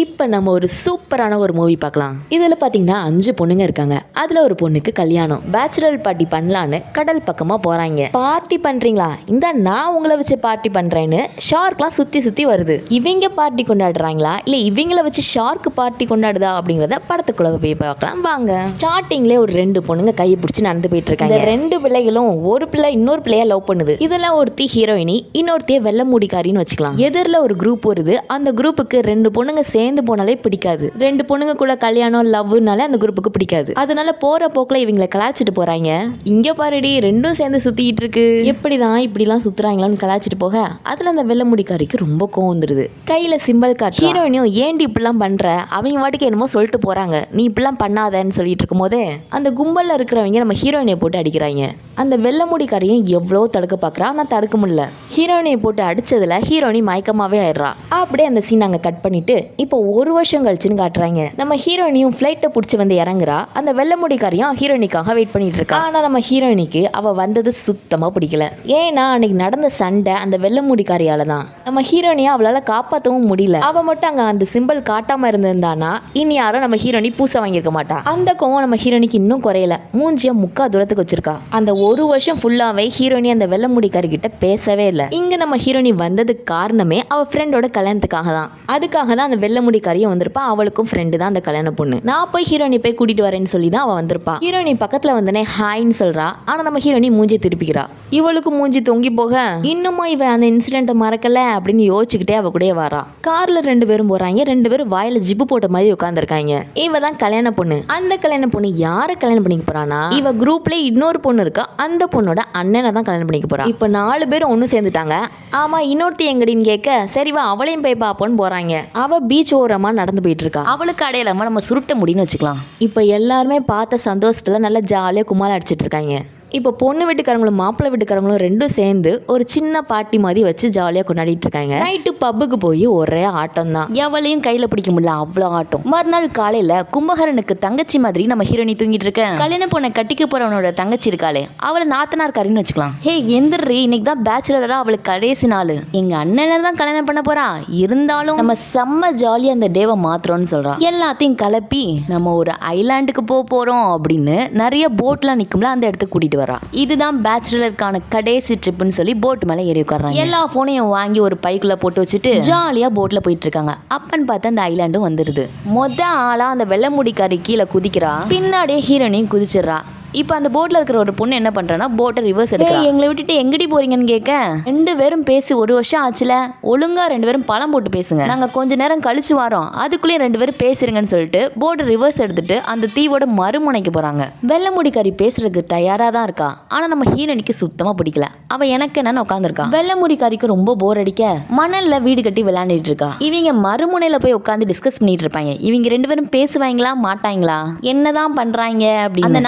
இப்போ நம்ம ஒரு சூப்பரான ஒரு மூவி பார்க்கலாம். இதில் பார்த்தீங்கன்னா அஞ்சு பொண்ணுங்க இருக்காங்க. அதில் ஒரு பொண்ணுக்கு கல்யாணம். பேச்சுலர் பார்ட்டி பண்ணலான்னு கடல் பக்கமாக போகிறாங்க பார்ட்டி பண்ணுறீங்களா இந்த நான் உங்களை வச்சு பார்ட்டி பண்ணுறேன்னு ஷார்க்லாம் சுற்றி சுற்றி வருது. இவங்க பார்ட்டி கொண்டாடுறாங்களா? இல்லை இவங்கள வச்சு ஷார்க் பார்ட்டி கொண்டாடுதா அப்படிங்கிறத படத்துக்குள்ள போய் பார்க்கலாம். வாங்க. ஸ்டார்டிங்லேயே ஒரு ரெண்டு பொண்ணுங்க கையை பிடிச்சி நடந்து போயிட்டு இருக்காங்க. ரெண்டு பிள்ளைகளும் ஒரு பிள்ளை இன்னொரு பிள்ளைய லவ் பண்ணுது. இதெல்லாம் ஒருத்தி ஹீரோயினி இன்னொருத்திய வெள்ள மூடிக்காரின்னு வச்சுக்கலாம். எதிரில் ஒரு குரூப் வருது. அந்த குரூப்புக்கு ரெண்டு பொண்ணுங்க சேர்ந்து சேர்ந்து போனாலே பிடிக்காது. ரெண்டு பொண்ணுங்க கூட கல்யாணம் லவ்னாலே அந்த குரூப்புக்கு பிடிக்காது. அதனால போற போக்குல இவங்களை கலாச்சிட்டு போறாங்க. இங்க பாருடி ரெண்டும் சேர்ந்து சுத்திட்டு இருக்கு. எப்படிதான் இப்படிலாம் சுத்துறாங்களான்னு கலாச்சிட்டு போக? அதுல அந்த வெள்ள முடிக்காரிக்கு ரொம்ப கோவம் வந்துருது. கையில சிம்பிள் காட்டு ஹீரோயினும் ஏன்டி இப்படிலாம் பண்ற? அவங்க வாட்டுக்கு என்னமோ சொல்லிட்டு போறாங்க. நீ இப்படிலாம் பண்ணாதன்னு சொல்லிட்டு இருக்கும் போதே அந்த கும்பல்ல இருக்கிறவங்க நம்ம ஹீரோயினை போட்டு அடிக்கிறாங்க. அந்த வெள்ளமுடிக்காரையும் எவ்வளோ தடுக்க பார்க்குறா ஆனால் தடுக்க முடியல. ஹீரோயினை போட்டு அடிச்சதுல ஹீரோயினி மயக்கமாவே ஆயிடுறா. அப்படியே அந்த சீன் நாங்கள் கட் பண்ணிட்டு இப்போ இப்போ ஒரு வருஷம் கழிச்சுன்னு காட்டுறாங்க. நம்ம ஹீரோயினியும் ஃப்ளைட்டை பிடிச்சி வந்து இறங்குறா. அந்த வெள்ளமுடி முடிக்காரையும் ஹீரோயினிக்காக வெயிட் பண்ணிட்டு இருக்கா. ஆனால் நம்ம ஹீரோயினிக்கு அவள் வந்தது சுத்தமாக பிடிக்கல. ஏன்னா அன்னைக்கு நடந்த சண்டை அந்த வெள்ளமுடி முடிக்காரியால தான். நம்ம ஹீரோயினியை அவளால் காப்பாற்றவும் முடியல. அவள் மட்டும் அங்கே அந்த சிம்பிள் காட்டாமல் இருந்திருந்தானா? இனி யாரும் நம்ம ஹீரோயினி பூசை வாங்கியிருக்க மாட்டா. அந்த கோவம் நம்ம ஹீரோயினிக்கு இன்னும் குறையல. மூஞ்சியை முக்கா தூரத்துக்கு வச்சிருக்கா. அந்த ஒரு வருஷம் ஃபுல்லாவே ஹீரோயினி அந்த வெள்ள முடிக்காரிக்கிட்ட பேசவே இல்லை. இங்கே நம்ம ஹீரோயினி வந்ததுக்கு காரணமே அவள் ஃப்ரெண்டோட கல்யாணத்துக்காக தான். அதுக்காக தான் அந்த வெள்ள முடிக்காரியும் வந்திருப்பா. அவளுக்கும் ஃப்ரெண்டு தான் அந்த கல்யாண பொண்ணு. நான் போய் ஹீரோயினி போய் கூட்டிட்டு வரேன்னு சொல்லி தான் அவள் வந்திருப்பா. ஹீரோயினி பக்கத்துல வந்தனே ஹாய்ன்னு சொல்றா. ஆனா நம்ம ஹீரோயினி மூஞ்சி திருப்பிக்கிறா. இவளுக்கு மூஞ்சி தொங்கி போக இன்னுமா இவ அந்த இன்சிடென்ட்டை மறக்கல? அப்படின்னு யோசிச்சுக்கிட்டே அவ கூட வரா. கார்ல ரெண்டு பேரும் போறாங்க. ரெண்டு பேரும் வாயில ஜிப்பு போட்ட மாதிரி உட்காந்துருக்காங்க இவ தான் கல்யாண பொண்ணு. அந்த கல்யாண பொண்ணு யாரை கல்யாணம் பண்ணிக்க போறானா இவ குரூப்ல இன்னொரு பொண்ணு இருக்கா. அந்த பொண்ணோட அண்ணனை தான் கல்யாணம் பண்ணிக்க போறா. இப்ப நாலு பேரும் ஒண்ணு சேர்ந்துட்டாங்க. ஆமா இன்னொருத்தி எங்கடின்னு கேட்க சரிவா அவளையும் போய் பாப்போன்னு போறாங்க. அவ பீச் ஓரமா நடந்து போயிட்டு இருக்கா? அவளுக்கு அடையாளமா நம்ம சுருட்ட முடின்னு வச்சுக்கலாம். இப்ப எல்லாருமே பார்த்த சந்தோஷத்துல நல்லா ஜாலியா குமாரம் அடிச்சிட்டு இருக்காங்க. இப்போ பொண்ணு வீட்டுக்காரங்களும் மாப்பிள்ளை வீட்டுக்காரங்களும் ரெண்டும் சேர்ந்து ஒரு சின்ன பார்ட்டி மாதிரி வச்சு ஜாலியாக கொண்டாடிட்டு இருக்காங்க. நைட்டு பப்புக்கு போய் ஒரே ஆட்டம் தான் எவளையும் கையில் பிடிக்க முடியல அவ்வளோ ஆட்டம். மறுநாள் காலையில் கும்பகரனுக்கு தங்கச்சி மாதிரி நம்ம ஹீரோனி தூங்கிட்டு இருக்கேன் கல்யாண பொண்ணை கட்டிக்க போறவனோட தங்கச்சி இருக்காளே அவளை நாத்தனார் இருக்காருன்னு வச்சுக்கலாம். ஹே எந்திரி இன்னைக்கு தான் பேச்சுலரா அவளுக்கு கடைசி நாள். எங்க அண்ணனை தான் கல்யாணம் பண்ண போறா? இருந்தாலும் நம்ம செம்ம ஜாலியா அந்த டேவை மாத்துறோம்னு சொல்றான் எல்லாத்தையும் கலப்பி நம்ம ஒரு ஐலாண்டுக்கு போக போறோம் அப்படின்னு நிறைய போட்லாம் நிற்கும்ல அந்த இடத்துக்கு கூட்டிட்டு வரா. இதுதான் பேச்சுலருக்கான கடைசி ட்ரிப்னு சொல்லி போட் மேல ஏறி உட்கார்றாங்க. எல்லா ஃபோனையும் வாங்கி ஒரு பைக்குள்ள போட்டு வச்சுட்டு ஜாலியா போட்ல போயிட்டு இருக்காங்க. அப்பன்னு பார்த்து அந்த ஐலாண்டும் வந்துடுது மொத ஆளா அந்த வெள்ளமுடிக்காரி கீழே குதிக்கிறா. பின்னாடியே ஹீரோனையும் குதிச்சிடுறா. இப்போ அந்த போட்ல இருக்கிற ஒரு பொண்ணு என்ன பண்றான்னா போட்டை ரிவர்ஸ் எடுக்கிறா. எங்களை விட்டுட்டு எங்கடி போறீங்கன்னு கேட்க? ரெண்டு பேரும் பேசி ஒரு வருஷம் ஆச்சுல ஒழுங்கா ரெண்டு பேரும் பழம் போட்டு பேசுங்க. நாங்க கொஞ்ச நேரம் கழிச்சு வரோம். அதுக்குள்ளேயே ரெண்டு பேரும் பேசுறீங்கன்னு சொல்லிட்டு போட்டை ரிவர்ஸ் எடுத்துட்டு அந்த தீவோட மறுமுனைக்கு போறாங்க. வெள்ளமுடிக்காரி பேசுறதுக்கு தயாரா தான் இருக்கா. ஆனா நம்ம ஹீரோனிக்கு சுத்தமா பிடிக்கல. அவ எனக்கு என்னன்னு உட்காந்துருக்கா வெள்ளமுடிக்காரிக்கு ரொம்ப போர் அடிக்க மணல்ல வீடு கட்டி விளையாண்டுட்டு இருக்கா. இவங்க மறுமுனையில போய் உட்காந்து டிஸ்கஸ் பண்ணிட்டு இருப்பாங்க. இவங்க ரெண்டு பேரும் பேசுவாங்களா மாட்டாங்களா? என்னதான் பண்றாங்க அப்படி அந்த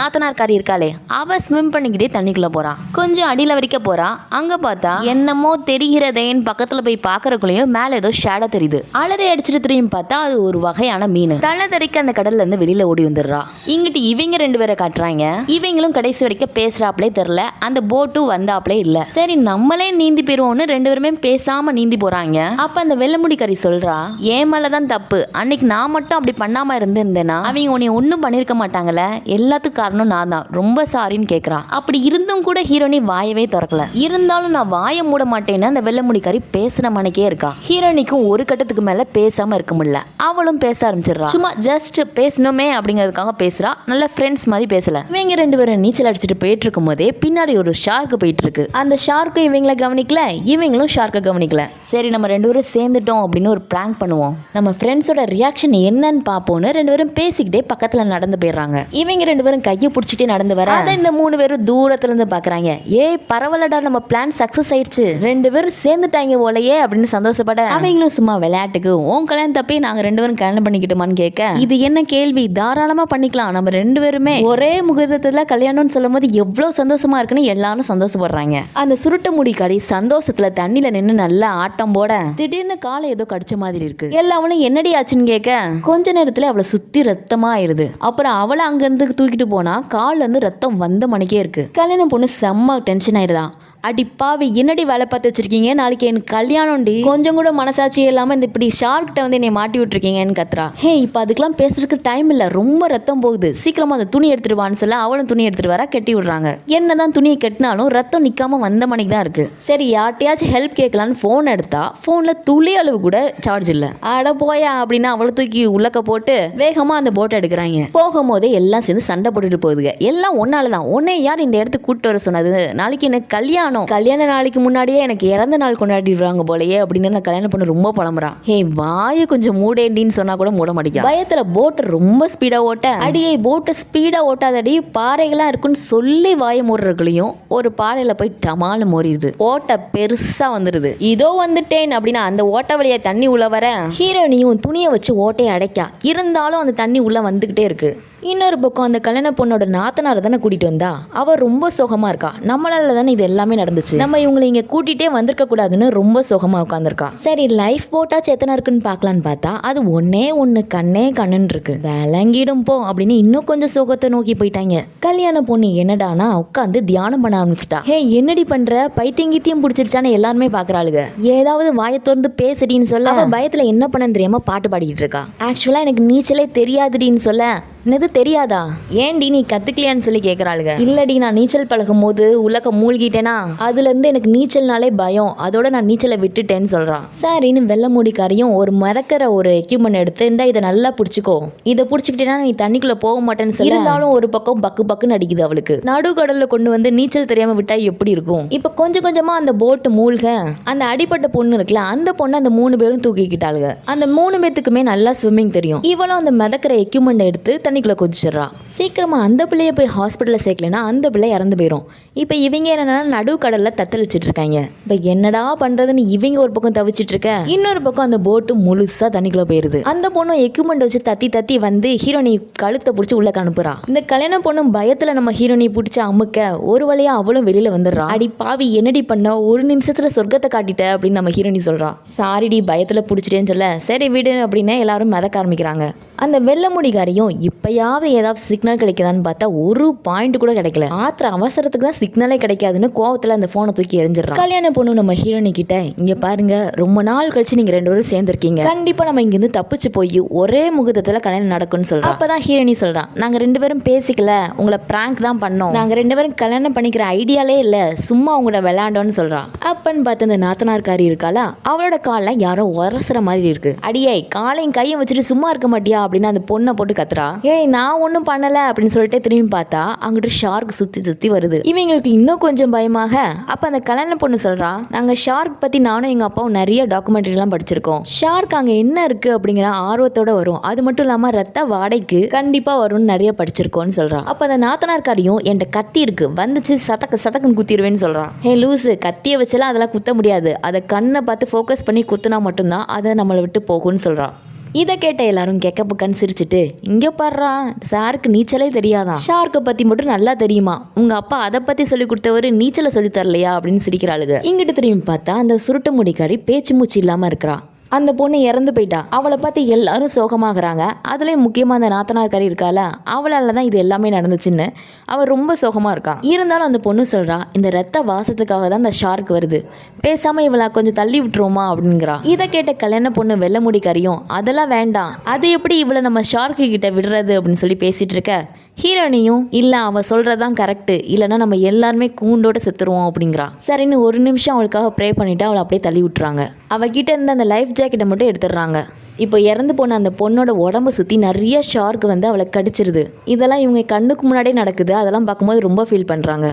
நாத்தனார்காரி இருக்காளே அவ ஸ்விம் பண்ணிக்கிட்டே தண்ணிக்குள்ள போகிறான் கொஞ்சம் அடியில வரைக்கும் போறா. அங்க பார்த்தா என்னமோ தெரிகிறதேன்னு பக்கத்துல போய் பாக்குறக்குள்ளேயும் மேல ஏதோ ஷேடோ தெரியுது. அலறி அடிச்சிட்டு திரும்பி பார்த்தா அது ஒரு வகையான மீன். தலை தெறிக்க அந்த கடல்ல இருந்து வெளியில ஓடி வந்துடுறா. இங்கிட்டு இவங்க ரெண்டு பேரை காட்டுறாங்க. இவங்களும் கடைசி வரைக்கும் பேசுறாப்லே தெரியல. அந்த போட்டும் வந்தாப்லே இல்ல. சரி நம்மளே நீந்தி போயிருவோம்னு ரெண்டு பேருமே பேசாம நீந்தி போறாங்க. அப்ப அந்த வெள்ளமுடிக்கறி சொல்றா ஏன் மேலதான் தப்பு. அன்னைக்கு நான் மட்டும் அப்படி பண்ணாம இருந்திருந்தேன்னா அவங்க உன்னை ஒன்றும் பண்ணிருக்க மாட்டாங்கல்ல எல்லாத்துக்கும் காரணம் நான் தான். ரொம்ப சாரின்னு கேட்குறான் அப்படி இருந்தும் கூட ஹீரோனி வாயவே திறக்கல. இருந்தாலும் நான் வாயை மூட மாட்டேன்னு அந்த வெள்ளமுடிக்காரி பேசின மனைக்கே இருக்கா. ஹீரோனிக்கும் ஒரு கட்டத்துக்கு மேலே பேசாம இருக்க முடியல. அவளும் பேச ஆரம்பிச்சிடுறா. சும்மா ஜஸ்ட் பேசணுமே அப்படிங்கிறதுக்காக பேசுறா. நல்ல ஃப்ரெண்ட்ஸ் மாதிரி பேசல. இவங்க ரெண்டு பேரும் நீச்சல் அடிச்சுட்டு போயிட்டு இருக்கும் போதே பின்னாடி ஒரு ஷார்க்கு போயிட்டு இருக்கு. அந்த ஷார்க்கும் இவங்களை கவனிக்கல? இவங்களும் ஷார்க்கை கவனிக்கல. சரி நம்ம ரெண்டு பேரும் சேர்ந்துட்டோம் அப்படின்னு ஒரு பிராங்க் பண்ணுவோம். நம்ம ஃப்ரெண்ட்ஸோட ரியாக்ஷன் என்னன்னு பார்ப்போம்னு ரெண்டு பேரும் பேசிக்கிட்டே பக்கத்தில் நடந்து போயிடுறாங்க. இவங்க ரெண்டு பேரும் கையை பிடிச்சிட்டே நடந்து வர. அதை இந்த மூணு பேரும் தூரத்துல இருந்து பாக்குறாங்க. ஏய் பரவாயில்லடா நம்ம பிளான் சக்சஸ் ஆயிடுச்சு. ரெண்டு பேரும் சேர்ந்துட்டாங்க போலயே அப்படின்னு சந்தோஷப்பட. அவங்களும் சும்மா விளையாட்டுக்கு உன் கல்யாணம் தப்பே நாங்க ரெண்டு பேரும் கல்யாணம் பண்ணிக்கிட்டோமான்னு கேட்க. இது என்ன கேள்வி? தாராளமா பண்ணிக்கலாம். நம்ம ரெண்டு பேருமே ஒரே முகூர்த்தத்துல கல்யாணம்னு சொல்லும் போது எவ்வளவு சந்தோஷமா இருக்குன்னு எல்லாரும் சந்தோஷப்படுறாங்க. அந்த சுருட்ட முடி கடி சந்தோஷத்துல தண்ணியில நின்னு நல்லா ஆட்டம் போட திடீர்னு காலை ஏதோ கடிச்ச மாதிரி இருக்கு. எல்லாவளும் என்னடி ஆச்சுன்னு கேட்க? கொஞ்ச நேரத்துல அவளை சுத்தி ரத்தமா ஆயிருது. அப்புறம் அவளை அங்க இருந்து தூக்கிட்டு போனா கால்ல இருந்து ரத்தம் வந்த மணிக்கே இருக்கு. கல்யாணம் பொண்ணு செம்ம டென்ஷன் ஆயிடுதான் அடி பாவி என்னடி வேலை பார்த்து வச்சிருக்கீங்க? நாளைக்கு எனக்கு கல்யாணம்டி. கொஞ்சம் கூட மனசாட்சி இல்லாமல் இந்த இப்படி ஷார்க்கிட்ட வந்து என்னை மாட்டி விட்டுருக்கீங்கன்னு கத்துறா. ஹே இப்போ அதுக்கெல்லாம் பேசுறதுக்கு டைம் இல்லை. ரொம்ப ரத்தம் போகுது. சீக்கிரமா அந்த துணி எடுத்துட்டு வான்னு சொல்ல அவளும் துணி எடுத்துட்டு வர கட்டி விடுறாங்க. என்னதான் துணியை கட்டினாலும் ரத்தம் நிக்காம வந்த மணிக்கு தான் இருக்கு. சரி யார்ட்டையாச்சும் ஹெல்ப் கேட்கலான்னு ஃபோன் எடுத்தா ஃபோனில் துளி அளவு கூட சார்ஜ் இல்லை. அட போயா அப்படின்னா அவளை தூக்கி உள்ளக்க போட்டு வேகமாக அந்த போட்டை எடுக்கிறாங்க. போகும்போதே எல்லாம் சேர்ந்து சண்டை போட்டுட்டு போகுதுங்க. எல்லாம் ஒன்னால தான் உன்னை யார் இந்த இடத்துக்கு கூட்டு வர சொன்னது? நாளைக்கு எனக்கு கல்யாணம் கல்யாண நாளைக்கு முன்னாடியே எனக்கு இறந்த நாள் கொண்டாடிடுறாங்க போலயே அப்படின்னு அந்த கல்யாணம் பொண்ணு ரொம்ப புலம்புறான் ஹே வாயை கொஞ்சம் மூடேண்டின்னு சொன்னா கூட மூட மாட்டேங்க. பயத்துல போட்டை ரொம்ப ஸ்பீடா ஓட்ட. அடியே போட்டை ஸ்பீடா ஓட்டாதடி பாறைகளா இருக்குன்னு சொல்லி வாயை மூடுறதுக்குள்ளேயும் ஒரு பாறையில போய் டமால மோறிடுது. ஓட்டை பெருசா வந்துடுது. இதோ வந்துட்டேன் அப்படின்னா அந்த ஓட்ட வழியா தண்ணி உள்ள வர. ஹீரோனியும் துணியை வச்சு ஓட்டையை அடைக்கா. இருந்தாலும் அந்த தண்ணி உள்ள வந்துகிட்டே இருக்கு. இன்னொரு பக்கம் அந்த கல்யாண பொண்ணோட நாத்தனார் தானே கூட்டிட்டு வந்தா? அவ ரொம்ப சோகமா இருக்கா? நம்மளால தானே இது எல்லாமே நடந்துச்சு. நம்ம இவங்களை இங்க கூட்டிட்டே வந்திருக்க கூடாதுன்னு ரொம்ப சோகமா உட்காந்துருக்கா சரி லைஃப் போட்டாச்சு எத்தனை இருக்குன்னு பார்க்கலான்னு பார்த்தா அது ஒன்னே ஒண்ணு கண்ணே கண்ணுன்னு இருக்கு. விளங்கிடும் போ அப்படின்னு இன்னும் கொஞ்சம் சோகத்தை நோக்கி போயிட்டாங்க. கல்யாண பொண்ணு என்னடானா உட்காந்து தியானம் பண்ண ஆரம்பிச்சிட்டா. ஹே என்னடி பண்ற? பைத்தியங்கித்தியம் பிடிச்சிருச்சான்னு எல்லாருமே பாக்குறாளுங்க ஏதாவது வாயை திறந்து பேசுடின்னு சொல்ல அவ பயத்துல என்ன பண்ணன்னு தெரியாம பாட்டு பாடிக்கிட்டு இருக்கா. ஆக்சுவலா எனக்கு நீச்சலே தெரியாதுடின்னு சொல்ல என்னது தெரியாதா? ஏன்டி நீ கத்துக்கலையான்னு சொல்லி கேக்குறாளுங்க இல்லடி நான் நீச்சல் பழகும் போது உலக மூழ்கிட்டேனா? அதுல இருந்து எனக்கு நீச்சல்னாலே பயம். அதோட நான் நீச்சலை விட்டுட்டேன்னு சொல்றான் சரின்னு வெள்ள மூடிக்காரையும் ஒரு மறக்கிற ஒரு எக்யூப்மெண்ட் எடுத்து இந்த இதை நல்லா பிடிச்சிக்கோ. இதை பிடிச்சிக்கிட்டேன்னா நீ தண்ணிக்குள்ள போக மாட்டேன்னு சொல்லி? இருந்தாலும் ஒரு பக்கம் பக்கு பக்குன்னு அடிக்குது அவளுக்கு. நடுக்கடல்ல கொண்டு வந்து நீச்சல் தெரியாம விட்டா எப்படி இருக்கும்? இப்ப கொஞ்சம் கொஞ்சமா அந்த போட்டு மூழ்க. அந்த அடிப்பட்ட பொண்ணு இருக்குல்ல அந்த பொண்ணு அந்த மூணு பேரும் தூக்கிக்கிட்டாளுங்க அந்த மூணு பேத்துக்குமே நல்லா ஸ்விம்மிங் தெரியும். இவளும் அந்த மிதக்கிற எக்யூப்மெண்ட் எடுத்து தண்ணிக்குள்ள குதிச்சிடுறா. சீக்கிரமா அந்த பிள்ளைய போய் ஹாஸ்பிட்டலில் சேர்க்கலனா அந்த பிள்ளை இறந்து போயிடும் இப்போ இவங்க என்னென்னா நடுக்கடலில் தத்தளிச்சிட்டு இருக்காங்க. இப்போ என்னடா பண்றதுன்னு இவங்க ஒரு பக்கம் தவிச்சிட்டு இருக்க. இன்னொரு பக்கம் அந்த போட்டு முழுசா தண்ணிக்குள்ளே போயிடுது அந்த பொண்ணு எக்யூப்மெண்ட் வச்சு தத்தி தத்தி வந்து ஹீரோனி கழுத்தை பிடிச்சி உள்ளே அனுப்புறா. இந்த கல்யாண பொண்ணு பயத்தில் நம்ம ஹீரோனி பிடிச்சி அமுக்க ஒரு வழியாக அவளும் வெளியில் வந்துடுறா. அடி பாவி என்னடி பண்ண? ஒரு நிமிஷத்தில் சொர்க்கத்தை காட்டிட்ட அப்படின்னு நம்ம ஹீரோனி சொல்கிறா சாரிடி பயத்தில் பிடிச்சிட்டேன்னு சொல்ல. சரி விடு அப்படின்னு எல்லாரும் மிதக்க ஆரம்பிக்கிறாங்க. அந்த வெள்ளமுடிகாரியும் இப்போ இப்பயாவது ஏதாவது சிக்னல் கிடைக்குதான்னு பார்த்தா ஒரு பாயிண்ட் கூட கிடைக்கல. ஆத்திர அவசரத்துக்கு தான் சிக்னலே கிடைக்காதுன்னு கோவத்தில் அந்த ஃபோனை தூக்கி எரிஞ்சிடறான். கல்யாண பொண்ணு நம்ம ஹீரோனி கிட்ட இங்க பாருங்க ரொம்ப நாள் கழிச்சு நீங்க ரெண்டு பேரும் சேர்ந்துருக்கீங்க. கண்டிப்பா நம்ம இங்கிருந்து தப்பிச்சு போய் ஒரே முகூர்த்தத்தில் கல்யாணம் நடக்கும்னு அப்போ அப்பதான் ஹீரோனி சொல்றான் நாங்க ரெண்டு பேரும் பேசிக்கல உங்களை பிராங்க் தான் பண்ணோம். நாங்க ரெண்டு பேரும் கல்யாணம் பண்ணிக்கிற ஐடியாலே இல்ல சும்மா உங்களோட விளையாண்டோன்னு சொல்றான். அப்பன்னு பார்த்து அந்த நாத்தனார்காரி இருக்காளா அவளோட காலில் யாரோ உரசுற மாதிரி இருக்கு. அடியே காலையும் கையும் வச்சுட்டு சும்மா இருக்க மாட்டியா? அப்படின்னு அந்த பொண்ணை போட்டு கத்துறா. ஏய் நான் ஒன்றும் பண்ணலை அப்படின்னு சொல்லிட்டு திரும்பி பார்த்தா அங்கிட்டு ஷார்க் சுற்றி சுற்றி வருது. இவங்களுக்கு இன்னும் கொஞ்சம் பயமாக அப்போ அந்த கல்யாண பொண்ணு சொல்கிறா நாங்கள் ஷார்க் பற்றி நானும் எங்கள் அப்பாவும் நிறைய டாக்குமெண்ட்ரிலாம் படிச்சிருக்கோம். ஷார்க் அங்கே என்ன இருக்குது அப்படிங்கிற ஆர்வத்தோட வரும். அது மட்டும் இல்லாமல் ரத்த வாடைக்கு கண்டிப்பாக வரும்னு நிறைய படிச்சிருக்கோம்னு சொல்கிறான் அப்போ அந்த நாத்தனார்காரியும் என்கிட்ட கத்தி இருக்கு வந்துச்சு சதக்க சதக்குன்னு குத்திடுவேன்னு சொல்கிறான் ஹே லூஸு கத்தியை வச்செல்லாம் அதெல்லாம் குத்த முடியாது. அதை கண்ணை பார்த்து ஃபோக்கஸ் பண்ணி குத்துனா மட்டும்தான் அதை நம்மளை விட்டு போகும்னு சொல்கிறான் இதை கேட்ட எல்லாரும் கெக்க புக்கன்னு சிரிச்சிட்டு இங்கே பாடுறா சாருக்கு நீச்சலே தெரியாதான் ஷார்க்கை பற்றி மட்டும் நல்லா தெரியுமா? உங்கள் அப்பா அதை பற்றி சொல்லி கொடுத்தவர் நீச்சலை சொல்லி தரலையா? அப்படின்னு சிரிக்கிறாளுங்க இங்கிட்டு திரும்பி பார்த்தா அந்த சுருட்டு முடிக்காரி பேச்சு மூச்சு இல்லாமல் இருக்கிறா. அந்த பொண்ணு இறந்து போயிட்டா. அவளை பார்த்து எல்லாரும் சோகமாகறாங்க. அதுலேயும் முக்கியமாக அந்த நாத்தனார்காரி இருக்கால அவளால தான் இது எல்லாமே நடந்துச்சுன்னு அவள் ரொம்ப சோகமாக இருக்கான் இருந்தாலும் அந்த பொண்ணு சொல்கிறா இந்த ரத்த வாசத்துக்காக தான் அந்த ஷார்க் வருது. பேசாமல் இவளை கொஞ்சம் தள்ளி விட்டுருவோமா? அப்படிங்கிறா. இதை கேட்ட கல்யாண பொண்ணு வெள்ள முடிக்காரியும் அதெல்லாம் வேண்டாம். அது எப்படி இவளை நம்ம ஷார்க்கு கிட்ட விடுறது? அப்படின்னு சொல்லி பேசிட்டு இருக்க. ஹீரோனியும் இல்லை அவள் சொல்கிறதான் கரெக்டு இல்லைன்னா நம்ம எல்லாருமே கூண்டோட செத்துருவோம் அப்படிங்கிறா. சரின்னு ஒரு நிமிஷம் அவளுக்காக ப்ரே பண்ணிவிட்டு அவளை அப்படியே தள்ளி விட்டுறாங்க. அவகிட்ட இருந்த அந்த லைஃப் ஜாக்கெட்டை மட்டும் எடுத்துடுறாங்க. இப்போ இறந்து போன அந்த பொண்ணோட உடம்ப சுற்றி நிறைய ஷார்க் வந்து அவளை கடிச்சிருது. இதெல்லாம் இவங்க கண்ணுக்கு முன்னாடியே நடக்குது. அதெல்லாம் பார்க்கும்போது ரொம்ப ஃபீல் பண்ணுறாங்க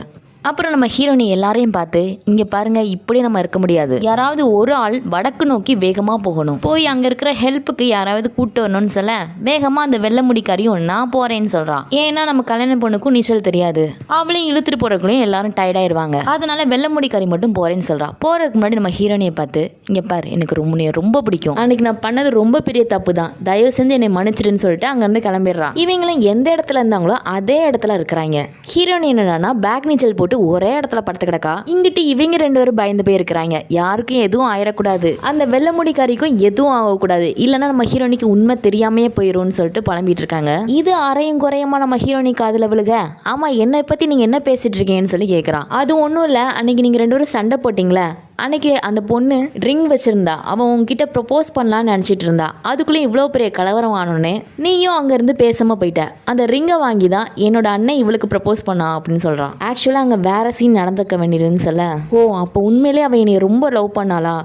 அப்புறம் நம்ம ஹீரோனி எல்லாரையும் பார்த்து இங்கே பாருங்க இப்படி நம்ம இருக்க முடியாது. யாராவது ஒரு ஆள் வடக்கு நோக்கி வேகமாக போகணும். போய் அங்கே இருக்கிற ஹெல்ப்புக்கு யாராவது கூப்பிட்டு வரணும்னு சொல்ல வேகமாக அந்த வெள்ள முடிக்காரியும் நான் போகிறேன்னு சொல்கிறான் ஏன்னா நம்ம கல்யாண பொண்ணுக்கும் நீச்சல் தெரியாது. அவளையும் இழுத்துட்டு போகிறக்குள்ளேயும் எல்லாரும் டயர்டாயிருவாங்க அதனால வெள்ள முடிக்காரி மட்டும் போகிறேன்னு சொல்கிறான் போகிறதுக்கு முன்னாடி நம்ம ஹீரோனியை பார்த்து இங்கே பாரு எனக்கு ரொம்ப ரொம்ப பிடிக்கும். அன்னைக்கு நான் பண்ணது ரொம்ப பெரிய தப்பு தான். தயவு செஞ்சு என்னை மன்னிச்சிடுன்னு சொல்லிட்டு அங்கேருந்து கிளம்பிடுறான் இவங்களும் எந்த இடத்துல இருந்தாங்களோ அதே இடத்துல இருக்கிறாங்க. ஹீரோனி என்னடானா பேக் நீச்சல் போட்டு போட்டு ஒரே இடத்துல படுத்து கிடக்கா? இங்கிட்டு இவங்க ரெண்டு பேரும் பயந்து போயிருக்கிறாங்க. யாருக்கும் எதுவும் ஆயிடக்கூடாது அந்த வெள்ளை முடிக்காரிக்கும் எதுவும் ஆகக்கூடாது. இல்லைன்னா நம்ம ஹீரோனிக்கு உண்மை தெரியாமையே போயிரும்னு சொல்லிட்டு புலம்பிட்டு இருக்காங்க. இது அரையும் குறையமா நம்ம ஹீரோனி காதுல விழுக? ஆமா என்னை பத்தி நீங்க என்ன பேசிட்டு இருக்கீங்கன்னு சொல்லி கேட்குறான் அது ஒன்றும் இல்லை. அன்னைக்கு நீங்க ரெண்டு பேரும் சண்டை போட்டிங்களே? அன்னைக்கு அந்த பொண்ணு ரிங் வச்சிருந்தா. அவன் உன்கிட்ட ப்ரொப்போஸ் பண்ணலான்னு நினச்சிட்டு இருந்தா. அதுக்குள்ளே இவ்வளோ பெரிய கலவரம் ஆனோடனே நீயும் அங்கேருந்து பேசாமல் போயிட்ட. அந்த ரிங்கை வாங்கி தான் என்னோட அண்ணன் இவளுக்கு ப்ரப்போஸ் பண்ணா அப்படின்னு சொல்கிறான் ஆக்சுவலாக அங்கே வேற சீன் நடந்துக்க வேண்டியதுன்னு சொல்ல. ஓ அப்போ உண்மையிலே அவன் என்னை ரொம்ப லவ் பண்ணாளா?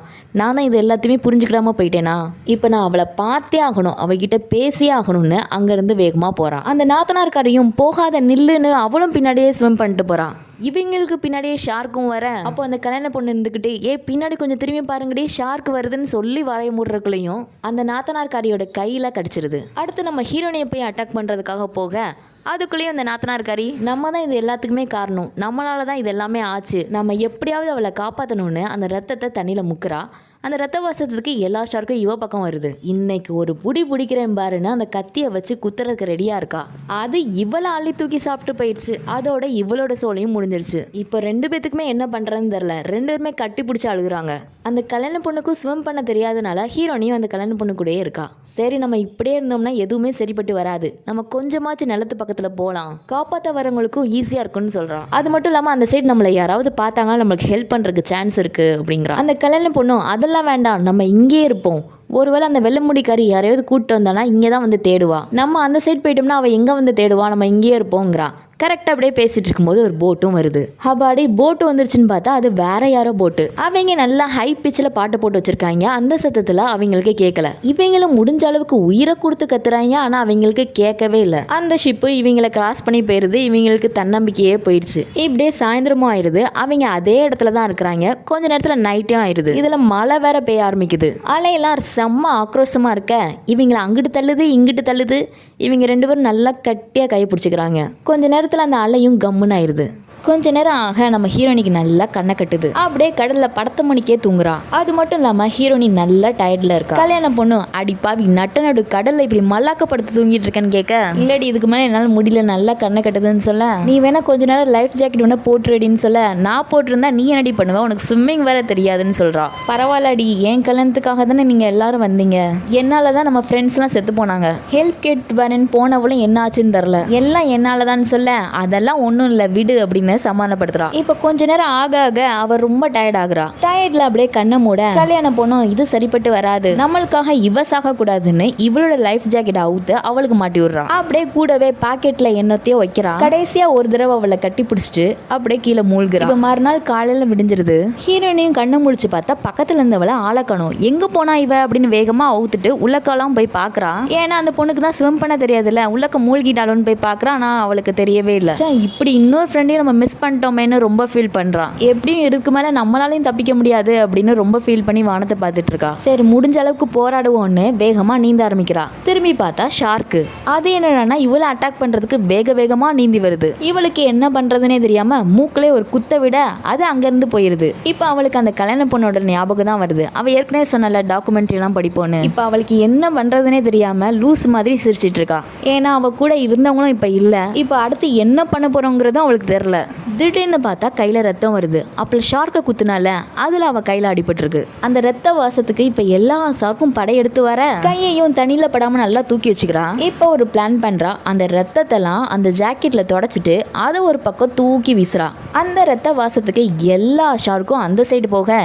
நான் தான் இது எல்லாத்தையுமே புரிஞ்சுக்கிடாம போயிட்டேனா? இப்போ நான் அவளை பார்த்தே ஆகணும். அவகிட்ட பேசியே ஆகணும்னு அங்கேருந்து வேகமாக போகிறான் அந்த நாத்தனார் கடையும் போகாத நில்லுன்னு அவளும் பின்னாடியே ஸ்விம் பண்ணிட்டு போகிறான் இவங்களுக்கு பின்னாடியே ஷார்க்கும் வர அப்போ அந்த கல்யாண பொண்ணு இருந்துக்கிட்டு ஏ பின்னாடி கொஞ்சம் திரும்பி பாருங்கடி ஷார்க் வருதுன்னு சொல்லி வரைய முடுறக்குள்ளேயும் அந்த நாத்தனார்காரியோட கையில் கடிச்சிருது. அடுத்து நம்ம ஹீரோனியை போய் அட்டாக் பண்ணுறதுக்காக போக அதுக்குள்ளேயும் அந்த நாத்தனார்காரி நம்ம தான் இது எல்லாத்துக்குமே காரணம். நம்மளால தான் இது எல்லாமே ஆச்சு. நம்ம எப்படியாவது அவளை காப்பாற்றணும்னு அந்த ரத்தத்தை தண்ணியில் முக்கிறா. அந்த ரத்த வாசத்துக்கு எல்லா ஷார்க்கும் இவ பக்கம் வருது. இன்னைக்கு ஒரு புடி பிடிக்கிறேன் பாருன்னு அந்த கத்தியை வச்சு குத்துறதுக்கு ரெடியாக இருக்கா? அது இவளை அள்ளி தூக்கி சாப்பிட்டு போயிடுச்சு. அதோட இவளோட சோலையும் முடிஞ்சிருச்சு. இப்போ ரெண்டு பேத்துக்குமே என்ன பண்ணுறதுன்னு தெரில ரெண்டு பேருமே கட்டி பிடிச்சி அழுகுறாங்க. அந்த கல்யாண பொண்ணுக்கும் ஸ்விம் பண்ண தெரியாதனால ஹீரோனியும் அந்த கல்யாண பொண்ணு கூடயே இருக்கா. சரி நம்ம இப்படியே இருந்தோம்னா எதுவுமே சரிப்பட்டு வராது. நம்ம கொஞ்சமாச்சும் நிலத்து பக்கத்தில் போகலாம் காப்பாற்ற வரவங்களுக்கும் ஈஸியாக இருக்கும்னு சொல்கிறான் அது மட்டும் இல்லாமல் அந்த சைடு நம்மளை யாராவது பார்த்தாங்கன்னா நம்மளுக்கு ஹெல்ப் பண்ணுறதுக்கு சான்ஸ் இருக்குது அப்படிங்கிறான். அந்த கல்யாண பொண்ணும் அதெல்லாம் வேண்டாம். நம்ம இங்கேயே இருப்போம். ஒருவேளை அந்த வெள்ளை கறி யாரையாவது கூப்பிட்டு வந்தானா இங்கே தான் வந்து தேடுவா. நம்ம அந்த சைட் போயிட்டோம்னா அவள் எங்கே வந்து தேடுவா? நம்ம இங்கேயே இருப்போங்கிறா கரெக்டாக அப்படியே பேசிட்டு இருக்கும்போது ஒரு போட்டும் வருது. ஹபாடி போட்டு வந்துருச்சுன்னு பார்த்தா அது வேற யாரோ போட்டு அவங்க நல்லா ஹை பிச்சில் பாட்டு போட்டு வச்சிருக்காங்க. அந்த சத்தத்தில் அவங்களுக்கு கேட்கல இவங்களும் முடிஞ்ச அளவுக்கு உயிரை கொடுத்து கத்துறாங்க. ஆனால் அவங்களுக்கு கேட்கவே இல்லை. அந்த ஷிப்பு இவங்களை கிராஸ் பண்ணி போயிருது. இவங்களுக்கு தன்னம்பிக்கையே போயிடுச்சு இப்படியே சாயந்தரமும் ஆயிடுது. அவங்க அதே இடத்துல தான் இருக்கிறாங்க. கொஞ்ச நேரத்தில் நைட்டும் ஆயிடுது. இதில் மழை வேற பெய்ய ஆரம்பிக்குது. அலையெல்லாம் செம்ம ஆக்ரோஷமாக இருக்க. இவங்களை அங்கிட்டு தள்ளுது இங்கிட்டு தள்ளுது. இவங்க ரெண்டு பேரும் நல்லா கட்டியாக கை பிடிச்சிக்கிறாங்க. கொஞ்ச நேரம் நேரத்தில் அந்த அலையும் கம்முன்னு ஆயிடுது கொஞ்ச நேரம் ஆக நம்ம ஹீரோனிக்கு நல்லா கண்ணை கட்டுது. அப்படியே கடல்ல படத்த மணிக்கே தூங்குறா. அது மட்டும் இல்லாம ஹீரோனி நல்லா டயர்ட்ல இருக்கா. கல்யாணம் பொண்ணு அடி பாவி நட்ட நடு கடல்ல இப்படி மல்லாக்கப்படுத்து தூங்கிட்டு இருக்கேன்னு கேட்க இல்லடி இதுக்கு மேல என்னால முடியல நல்லா கண்ணை கட்டுதுன்னு சொல்ல. நீ வேணா கொஞ்ச நேரம் லைஃப் ஜாக்கெட் வேணா போட்டுருடின்னு சொல்ல. நான் போட்டிருந்தா நீ என்னடி பண்ணுவ? உனக்கு ஸ்விம்மிங் வேற தெரியாதுன்னு சொல்றா. பரவாயில்லடி என் கல்யாணத்துக்காக தானே நீங்க எல்லாரும் வந்தீங்க. என்னால தான் நம்ம ஃப்ரெண்ட்ஸ்லாம் செத்து போனாங்க. ஹெல்ப் கேட் வரேன்னு போனவளும் என்ன ஆச்சுன்னு தெரில எல்லாம் என்னால தான் சொல்ல. அதெல்லாம் ஒன்றும் இல்லை விடு அப்படின்னு சமாதானப்படுத்துறா. இப்போ கொஞ்ச நேரம் ஆக ஆக அவர் ரொம்ப டயர்ட் ஆகுறா. டயர்ட்ல அப்படியே கண்ணை மூட கல்யாணம் பொண்ணும் இது சரிப்பட்டு வராது. நம்மளுக்காக இவ சாக கூடாதுன்னு இவளோட லைஃப் ஜாக்கெட் அவுத்து அவளுக்கு மாட்டி விடுறான் அப்படியே கூடவே பாக்கெட்ல என்னத்தையோ வைக்கிறான் கடைசியா ஒரு தடவை அவளை கட்டி பிடிச்சிட்டு அப்படியே கீழே மூழ்கிறான் இப்ப மறுநாள் காலையில விடிஞ்சிருது. ஹீரோயினையும் கண்ணை முழிச்சு பார்த்தா பக்கத்துல இருந்தவளை ஆளக்கணும். எங்க போனா இவ அப்படின்னு வேகமா அவுத்துட்டு உள்ளக்காலாம் போய் பாக்குறான் ஏன்னா அந்த பொண்ணுக்கு தான் ஸ்விம் பண்ண தெரியாதுல்ல. உள்ளக்க மூழ்கிட்டாலும் போய் பாக்குறான் ஆனா அவளுக்கு தெரியவே இல்லை. இப்படி இன்னொரு ஃப்ரெண்டையும் நம்ம மிஸ் பண்ணிட்டோமேன்னு ரொம்ப ஃபீல் பண்ணுறான் எப்படியும் இதுக்கு மேலே நம்மளாலையும் தப்பிக்க முடியாது அப்படின்னு ரொம்ப ஃபீல் பண்ணி வானத்தை பார்த்துட்டு இருக்கா. சரி முடிஞ்ச அளவுக்கு போராடுவோன்னு வேகமாக நீந்த ஆரம்பிக்கிறா. திரும்பி பார்த்தா ஷார்க்கு அது என்னன்னா இவளை அட்டாக் பண்ணுறதுக்கு வேக வேகமாக நீந்தி வருது. இவளுக்கு என்ன பண்ணுறதுனே தெரியாமல் மூக்கிலே ஒரு குத்த விட அது அங்கேருந்து போயிடுது இப்போ அவளுக்கு அந்த கல்யாண பொண்ணோட ஞாபகம் தான் வருது. அவள் ஏற்கனவே சொன்னல டாக்குமெண்ட்ரிலாம் படிப்போன்னு. இப்போ அவளுக்கு என்ன பண்ணுறதுனே தெரியாமல் லூஸ் மாதிரி சிரிச்சிட்டு இருக்கா. ஏன்னா அவள் கூட இருந்தவங்களும் இப்போ இல்லை. இப்போ அடுத்து என்ன பண்ண போகிறோங்கிறதும் அவளுக்கு தெரில திடீர்னு பார்த்தா கையில் ரத்தம் வருது. அப்போ ஷார்க்கை குத்துனால அதில் அவள் கையில் அடிபட்டிருக்கு. அந்த ரத்த வாசத்துக்கு இப்போ எல்லா ஷார்க்கும் படையெடுத்து வர கையையும் தண்ணியில் படாமல் நல்லா தூக்கி வச்சுக்கிறா. இப்போ ஒரு பிளான் பண்ணுறான் அந்த ரத்தத்தெல்லாம் அந்த ஜாக்கெட்டில் தொடச்சிட்டு அதை ஒரு பக்கம் தூக்கி வீசுறா. அந்த ரத்த வாசத்துக்கு எல்லா ஷார்க்கும் அந்த சைடு போக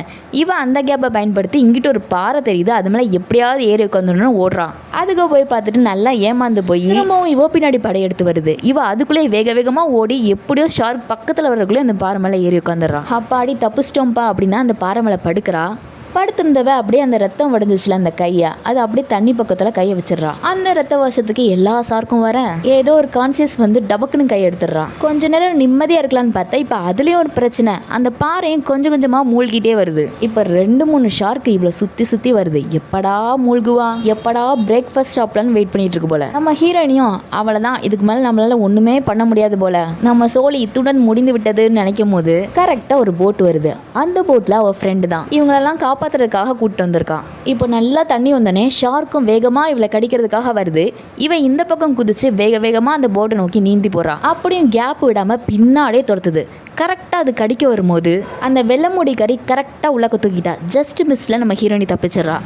இவன் அந்த கேப்பை பயன்படுத்தி இங்கிட்ட ஒரு பாறை தெரியுது. அது மேலே எப்படியாவது ஏறி உட்காந்துடணும் ஓடுறான் அதுக்கு போய் பார்த்துட்டு நல்லா ஏமாந்து போய் திரும்பவும் இவோ பின்னாடி படையெடுத்து வருது. இவ அதுக்குள்ளே வேக வேகமாக ஓடி எப்படியோ ஷார்க் பக்கத்துல வரக்குள்ளே அந்த பாறை மேலே ஏறி உட்காந்துடுறான். அப்பாடி தப்பிச்சிட்டோம்ப்பா அப்படின்னா அந்த பாறை மேலே படுக்கிறா. படுத்திருந்தவ அப்படியே அந்த ரத்தம் வடிஞ்சிச்சுல அந்த கையை. அது அப்படியே தண்ணி பக்கத்துல கையை வச்சிடுறா. அந்த ரத்த வாசத்துக்கு எல்லா சார்க்கும் வர ஏதோ ஒரு கான்சியஸ் வந்து டபக்குன்னு கை எடுத்துடுறான் கொஞ்ச நேரம் நிம்மதியா இருக்கலாம்னு பார்த்தா இப்ப அதுலயும் ஒரு பிரச்சனை. அந்த பாறையும் கொஞ்சம் கொஞ்சமா மூழ்கிட்டே வருது. இப்ப ரெண்டு மூணு ஷார்க்கு இவ்வளவு சுத்தி சுத்தி வருது. எப்படா மூழ்குவா? எப்படா பிரேக்ஃபாஸ்ட் சாப்பிடலான்னு வெயிட் பண்ணிட்டு இருக்கு போல. நம்ம ஹீரோயினியும் அவ்வளவுதான் இதுக்கு மேல நம்மளால ஒண்ணுமே பண்ண முடியாது போல. நம்ம சோழி இத்துடன் முடிந்து விட்டதுன்னு நினைக்கும் போது கரெக்டா ஒரு போட் வருது. அந்த போட்ல அவ ஃப்ரெண்டு தான். இவங்களெல்லாம் காப்பாற்றுறதுக்காக கூப்பிட்டு வந்திருக்கான் இப்போ நல்லா தண்ணி வந்தோடனே ஷார்க்கும் வேகமாக இவளை கடிக்கிறதுக்காக வருது. இவன் இந்த பக்கம் குதிச்சு வேக வேகமாக அந்த போட்டை நோக்கி நீந்தி போகிறான் அப்படியும் கேப் விடாமல் பின்னாடியே துரத்துது. கரெக்டாக அது கடிக்க வரும்போது அந்த வெள்ளமுடி கறி கரெக்டாக உள்ளக்க தூக்கிட்டா ஜஸ்ட் மிஸ்ல நம்ம ஹீரோயினி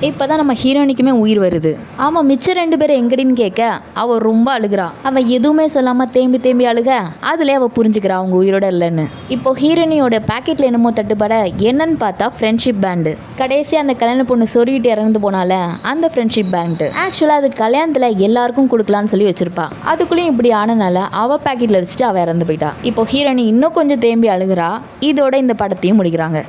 இப்போ தான் நம்ம ஹீரோயினிக்குமே உயிர் வருது. ஆமாம் மிச்சம் ரெண்டு பேரும் எங்கடின்னு கேட்க அவள் ரொம்ப அழுகிறா. அவள் எதுவுமே சொல்லாமல் தேம்பி தேம்பி அழுக அதுலேயே அவள் புரிஞ்சுக்கிறா அவங்க உயிரோட இல்லைன்னு. இப்போ ஹீரோயினியோட பேக்கெட்டில் என்னமோ தட்டுப்பட என்னன்னு பார்த்தா ஃப்ரெண்ட்ஷிப் பேண்டு கடைசி அந்த கல்யாண பொண்ணு சொருகிட்டு இறந்து போனால அந்த ஃப்ரெண்ட்ஷிப் பேண்டு ஆக்சுவலாக அது கல்யாணத்தில் எல்லாருக்கும் கொடுக்கலான்னு சொல்லி வச்சிருப்பா. அதுக்குள்ளேயும் இப்படி ஆனனால அவள் பேக்கெட்டில் வச்சுட்டு அவள் இறந்து போயிட்டா. இப்போ ஹீரோயினி இன்னும் கொஞ்சம் தேம்பி அழுகிறா. இதோட இந்த படத்தையும் முடிக்கிறாங்க.